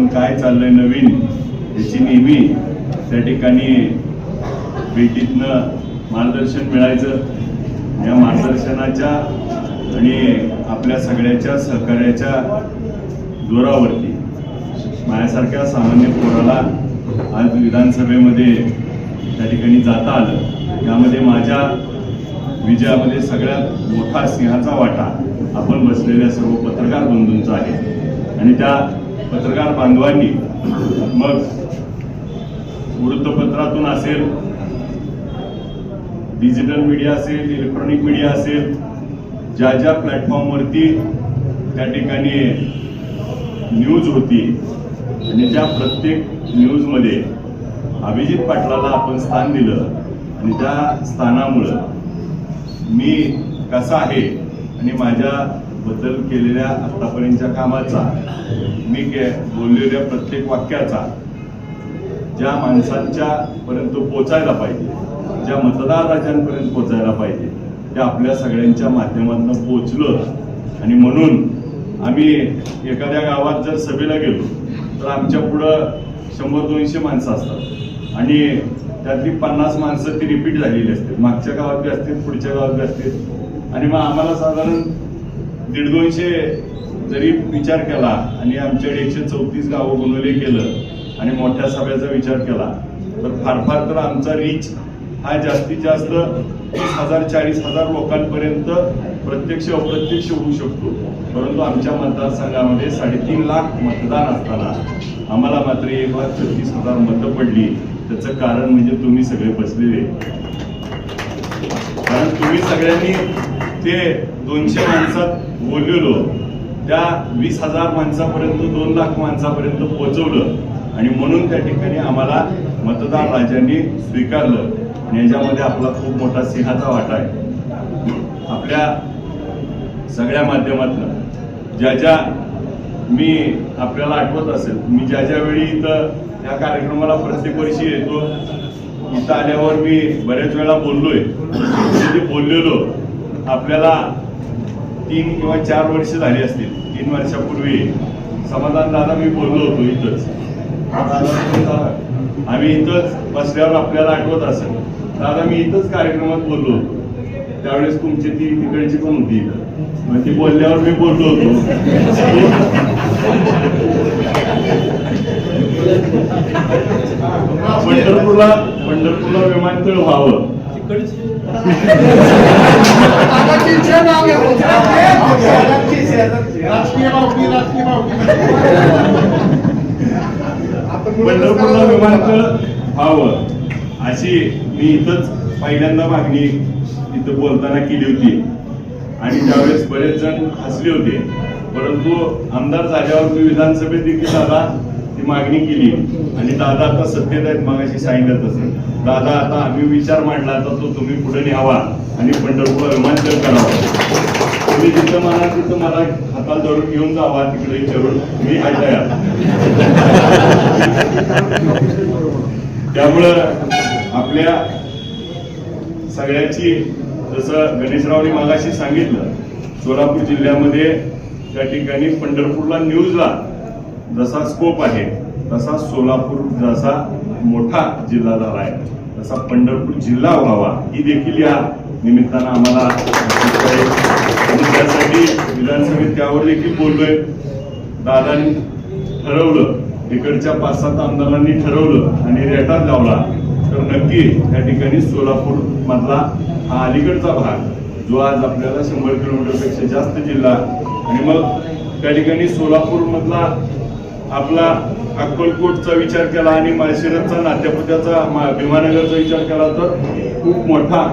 पण काय चाललंय नवीन याची नेहमी त्या ठिकाणी भेटीतनं मार्गदर्शन मिळायचं. या मार्गदर्शनाच्या आणि आपल्या सगळ्याच्या सहकार्याच्या जोरावरती. माझ्यासारख्या सामान्य पोराला आज विधानसभेमध्ये त्या ठिकाणी जाता आलं. यामध्ये माझ्या विजयामध्ये सगळ्यात मोठा सिंहाचा वाटा आपण बसलेल्या सर्व पत्रकार बंधूंचा आहे. आणि त्या पत्रकार बांधवांनी मग वृत्तपत्रातून असेल डिजिटल मीडिया असेल इलेक्ट्रॉनिक मीडिया असेल ज्या ज्या प्लॅटफॉर्मवरती त्या ठिकाणी न्यूज होती आणि ज्या प्रत्येक न्यूजमध्ये अभिजित पाटलाला आपण स्थान दिलं आणि त्या स्थानामुळं मी कसा आहे आणि माझ्या बद्दल केलेल्या आतापर्यंतच्या कामाचा मी बोललेल्या प्रत्येक वाक्याचा ज्या माणसांच्या पर्यंत पोचायला पाहिजे ज्या मतदार राजांपर्यंत पोचायला पाहिजे त्या आपल्या सगळ्यांच्या माध्यमातून पोचलं. आणि म्हणून आम्ही एखाद्या गावात जर सभेला गेलो तर आमच्या पुढं शंभर दोनशे माणसं असतात. आणि त्यातली पन्नास माणसं ती रिपीट झालेली असतात. मागच्या गावात बी असतील पुढच्या गावात बी असतील. आणि मग आम्हाला साधारण दीड दोनशे जरी विचार केला आणि आमच्याकडे एकशे चौतीस गावं बनवले केलं आणि मोठ्या सभेचा विचार केला तर फार फार तर आमचा रीच हा जास्तीत जास्त तीस हजार चाळीस हजार लोकांपर्यंत प्रत्यक्ष अप्रत्यक्ष होऊ शकतो. परंतु आमच्या मतदारसंघामध्ये साडेतीन लाख मतदान असताना आम्हाला मात्र एक लाख छत्तीस हजार मतं पडली. त्याचं कारण म्हणजे तुम्ही सगळे बसलेले. कारण तुम्ही सगळ्यांनी ते दोनशे माणसात बोललेलो. त्या वीस हजार माणसापर्यंत दोन लाख माणसापर्यंत पोहोचवलं. आणि म्हणून त्या ठिकाणी आम्हाला मतदार राजांनी स्वीकारलं. आणि याच्यामध्ये आपला खूप मोठा सिंहाचा वाटा आहे. आपल्या सगळ्या माध्यमातून. ज्या ज्या मी आपल्याला आठवत असेल मी ज्या ज्या वेळी इथं या कार्यक्रमाला प्रत्येक वर्षी येतो इथं आल्यावर मी बऱ्याच वेळा बोललोय. म्हणजे बोललेलो. आपल्याला तीन किंवा चार वर्ष झाली असतील. तीन वर्षापूर्वी समाधान दादा मी बोललो होतो इथंच. आम्ही इथंच बसल्यावर आपल्याला आठवत असेल. दादा मी इथंच कार्यक्रमात बोललो होतो. त्यावेळेस तुमची ती तिकडची पण होती इथं. मग ती बोलल्यावर मी बोललो होतो. पंढरपूरला पंढरपूरला विमानतळ व्हावं. राजकीय राजकीय पंढरपूरला विमानतळ व्हावं अशी मी इथंच पहिल्यांदा मागणी इथं बोलताना केली होती. आणि त्यावेळेस बरेच जण हसले होते. परंतु आमदार झाल्यावर मी विधानसभेत देखील दादा ती मागणी केली. आणि दादा आता सत्तेत आहेत मगाशी सांगितलं तसं. दादा आता आम्ही विचार मांडला तर तो तुम्ही पुढे न्यावा आणि पंढरपूर विमानतळ करावा. तुम्ही जिथं म्हणा तिथं मला हाताला धरून घेऊन जावा तिकडे विचारून मी आहे तयार त्यामुळं आपल्या सगळ्याची जसं गणेशरावने मागाशी सांगितलं सोलापूर जिल्ह्यामध्ये त्या ठिकाणी पंढरपूरला न्यूजला जसा स्कोप आहे तसा सोलापूर जसा मोठा जिल्हा झाला आहे तसा पंढरपूर जिल्हा व्हावा ही देखील या निमित्तानं आम्हाला त्यासाठी विधानसभेत त्यावर देखील बोललोय. दादांनी ठरवलं इकडच्या पाच सात आमदारांनी ठरवलं आणि रेटात लावला तर नक्की त्या ठिकाणी सोलापूर मधला हा अलीकडचा भाग जो आज आपल्याला शंभर किलोमीटरपेक्षा जास्त जिल्हा आणि मग त्या ठिकाणी सोलापूर मधला आपला अक्कलकोटचा विचार केला आणि माळशिरसचा नात्यापुत्याचा भीमानगरचा विचार केला तर खूप मोठा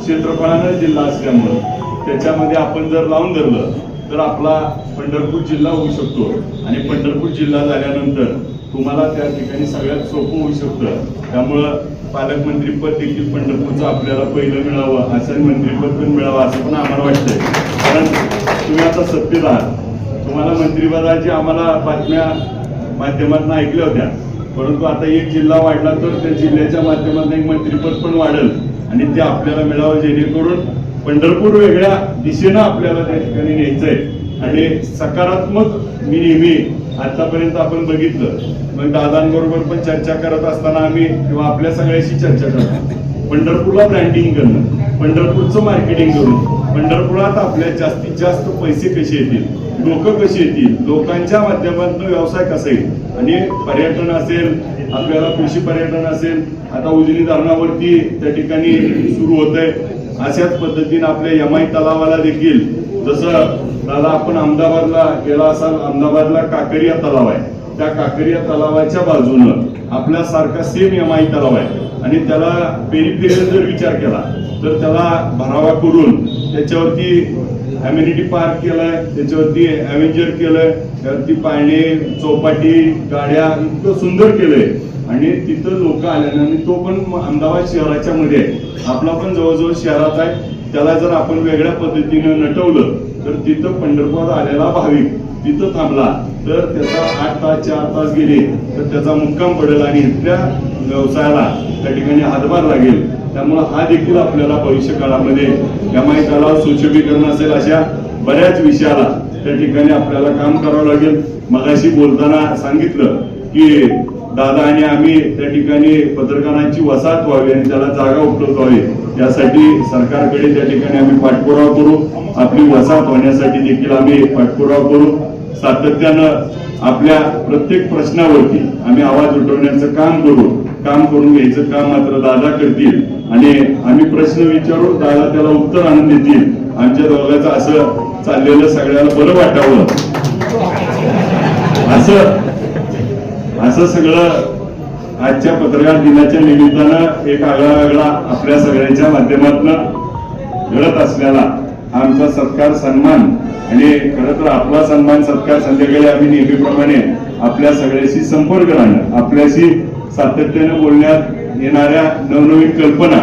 क्षेत्रफळानं जिल्हा असल्यामुळं. त्याच्यामध्ये आपण जर लावून धरलं तर आपला पंढरपूर जिल्हा होऊ शकतो. आणि पंढरपूर जिल्हा झाल्यानंतर तुम्हाला त्या ठिकाणी सगळ्यात सोपं होऊ शकतं. त्यामुळं पालकमंत्रीपद देखील पंढरपूरचं आपल्याला पहिलं मिळावं असं मंत्रीपद पण मिळावं असं पण आम्हाला वाटतंय. कारण तुम्ही आता सत्तेत आहात. तुम्हाला मंत्रिपदाची आम्हाला बातम्या माध्यमातून ऐकल्या होत्या. परंतु आता एक जिल्हा वाढला तर त्या जिल्ह्याच्या माध्यमातून एक मंत्रिपद पण वाढेल. आणि ते आपल्याला मिळावं जेणेकरून पंढरपूर वेगळ्या दिशेनं आपल्याला त्या ठिकाणी न्यायचंय. आणि सकारात्मक मी नेहमी आतापर्यंत आपण बघितलं. मग दादांबरोबर पण चर्चा करत असताना आम्ही किंवा आपल्या सगळ्याशी चर्चा करतो पंढरपूरला ब्रँडिंग करणं पंढरपूरचं मार्केटिंग करून पंढरपुरात आपल्या जास्तीत जास्त पैसे कसे येतील लोक कशी येतील लोकांच्या माध्यमातून व्यवसाय कसा येईल? आणि पर्यटन असेल आपल्याला कृषी पर्यटन असेल आता उजनी धरणावरती त्या ठिकाणी सुरू होत आहे अशाच पद्धतीने आपल्या यमाई तलावाला देखील जसं दादा आपण अहमदाबादला गेला असाल अहमदाबादला काकरिया तलाव आहे. त्या काकरिया तलावाच्या बाजूनं आपल्यासारखा सेम यमाई तलाव आहे. आणि त्याला पेरिफेरियल जर विचार केला तर त्याला भरावा करून त्याच्यावरती अम्युनिटी पार्क केलाय त्याच्यावरती अव्हेंजर केलंय त्यावरती पाळणे चौपाटी गाड्या इतकं सुंदर केलंय. आणि तिथं लोक आल्यानं आणि तो पण अहमदाबाद शहराच्या मध्ये आहे. आपला पण जवळजवळ शहरात आहे. त्याला जर आपण वेगळ्या पद्धतीनं नटवलं तर तिथं पंढरपूर आलेला भाविक तिथं थांबला तर त्याचा आठ तास चार तास गेले तर त्याचा मुक्काम पडेल आणि इथल्या व्यवसायाला त्या ठिकाणी हातभार लागेल. त्यामुळं हा देखील आपल्याला भविष्य काळामध्ये त्यामुळे त्याला सुशोभीकरण असेल अशा बऱ्याच विषयाला त्या ठिकाणी आपल्याला काम करावं लागेल. मगाशी बोलताना सांगितलं की दादा आणि आम्ही त्या ठिकाणी पत्रकारांची वसाहत व्हावी आणि त्याला जागा उपलब्ध व्हावी यासाठी सरकारकडे त्या ठिकाणी आम्ही पाठपुरावा करू. आपली वसाहत होण्यासाठी देखील आम्ही पाठपुरावा करू. सातत्यानं आपल्या प्रत्येक प्रश्नावरती आम्ही आवाज उठवण्याचं काम करू. काम करून घ्यायचं काम मात्र दादा करतील आणि आम्ही प्रश्न विचारू दादा त्याला उत्तर आणून देतील. आमच्या दोघांचं असं चाललेलं सगळ्याला बरं वाटावं. असं असं सगळं आजच्या पत्रकार दिनाच्या निमित्तानं एक आगळा वेगळा आपल्या सगळ्यांच्या माध्यमातून घडत असलेला आमचा सत्कार सन्मान आणि खरं तर आपला सन्मान सत्कार संध्याकाळी आम्ही नेहमीप्रमाणे आपल्या सगळ्याशी संपर्क राहणं आपल्याशी सातत्याने बोलण्यात येणाऱ्या नवनवीन कल्पना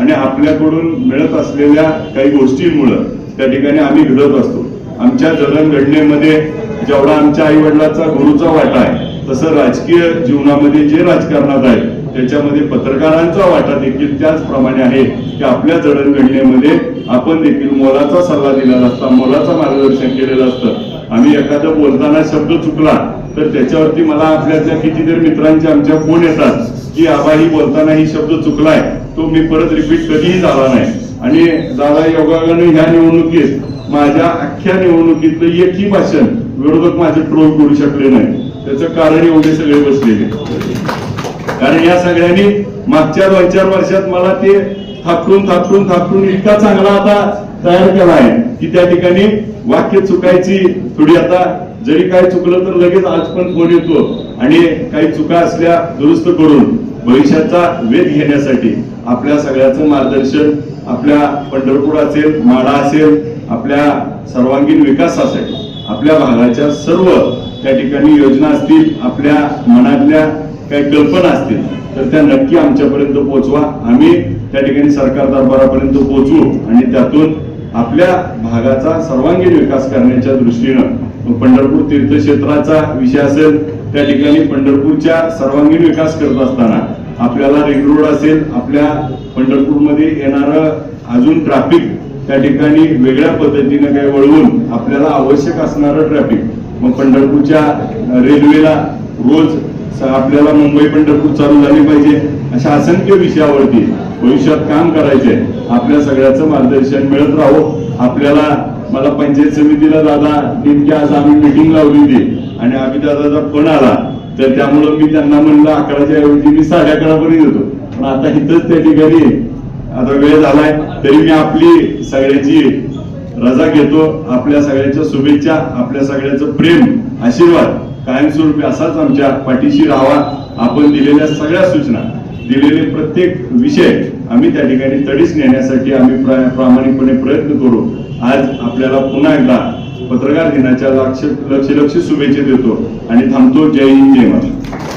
आणि आपल्याकडून मिळत असलेल्या काही गोष्टींमुळं त्या ठिकाणी आम्ही घडत असतो. आमच्या जडणघडणीमध्ये जेवढा आमच्या आई वडिलांचा गुरुचा वाटा आहे तसं राजकीय जीवनामध्ये जे राजकारणात आहे त्याच्यामध्ये पत्रकारांचा वाटा देखील त्याचप्रमाणे आहे की आपल्या जडणघडणीमध्ये आपण देखील मोलाचा सल्ला दिलेला असता मोलाचं मार्गदर्शन केलेलं असतं. आम्ही एखादं बोलताना शब्द चुकला तर त्याच्यावरती मला आपल्यातल्या कितीतरी मित्रांचे आमच्या फोन येतात की आबा ही बोलताना ही शब्द चुकलाय तो मी परत रिपीट कधीही झाला नाही. आणि दादा योगाने ह्या निवडणुकीत माझ्या अख्ख्या निवडणुकीतलं एकही भाषण विरोधक माझे ट्रोल करू शकले नाही. त्याचं कारण एवढे सगळे बसलेले कारण या सगळ्यांनी मागच्या दोन चार वर्षात मला ते थापटून थापटून थापटून इतका चांगला आता तयार केला आहे की त्या ठिकाणी वाक्य चुकायची थोडी आता जरी काय चुकलं तर लगेच आज पण फोन येतो आणि काही चुका असल्या दुरुस्त करून भविष्याचा वेध घेण्यासाठी आपल्या सगळ्याचं मार्गदर्शन आपल्या पंढरपूर असेल माडा असेल आपल्या सर्वांगीण विकासासाठी आपल्या भागाच्या सर्व त्या ठिकाणी योजना असतील आपल्या मनातल्या काही कल्पना असतील तर त्या नक्की आमच्यापर्यंत पोहोचवा. आम्ही त्या ठिकाणी सरकार दरबारापर्यंत पोहोचू आणि त्यातून आपल्या भागाचा सर्वांगीण विकास करण्याच्या दृष्टीनं पंढरपूर तीर्थक्षेत्राचा विषय असेल त्या ठिकाणी पंढरपूरच्या सर्वांगीण विकास करत असताना आपल्याला रिंग रोड असेल आपल्या पंढरपूरमध्ये येणारं अजून ट्रॅफिक त्या ठिकाणी वेगळ्या पद्धतीनं काही वळवून आपल्याला आवश्यक असणारं ट्रॅफिक मग पंढरपूरच्या रेल्वेला रोज आपल्याला मुंबई पंढरपूर चालू झाली पाहिजे. अशा असंख्य विषयावरती भविष्यात काम करायचे आपल्या सगळ्याचं मार्गदर्शन मिळत राहो. आपल्याला मला पंचायत समितीला दादा नेमकी आज आम्ही मिटिंग लावली होती आणि आम्ही दादाचा फोन आला तर त्यामुळं मी त्यांना म्हणलं अकराच्या ऐवजी मी साडे अकरापर्यंत येतो. पण आता इथंच त्या ठिकाणी आता वेळ झालाय तरी मी आपली सगळ्याची रजा घेतो आपल्या सगळ्यांच्या शुभेच्छा आपल्या सगळ्यांचं प्रेम आशीर्वाद कायमस्वरूपी असाच आमच्या पाठीशी राहावा. आपण दिलेल्या सगळ्या सूचना दिलेले प्रत्येक विषय आम्ही त्या ठिकाणी तडीस नेण्यासाठी आम्ही प्रामाणिकपणे प्रयत्न करू. आज आपल्याला पुन्हा एकदा पत्रकार दिनाच्या लक्ष लक्ष लक्ष शुभेच्छा देतो आणि थांबतो. जय हिंद जय महाराष्ट्र.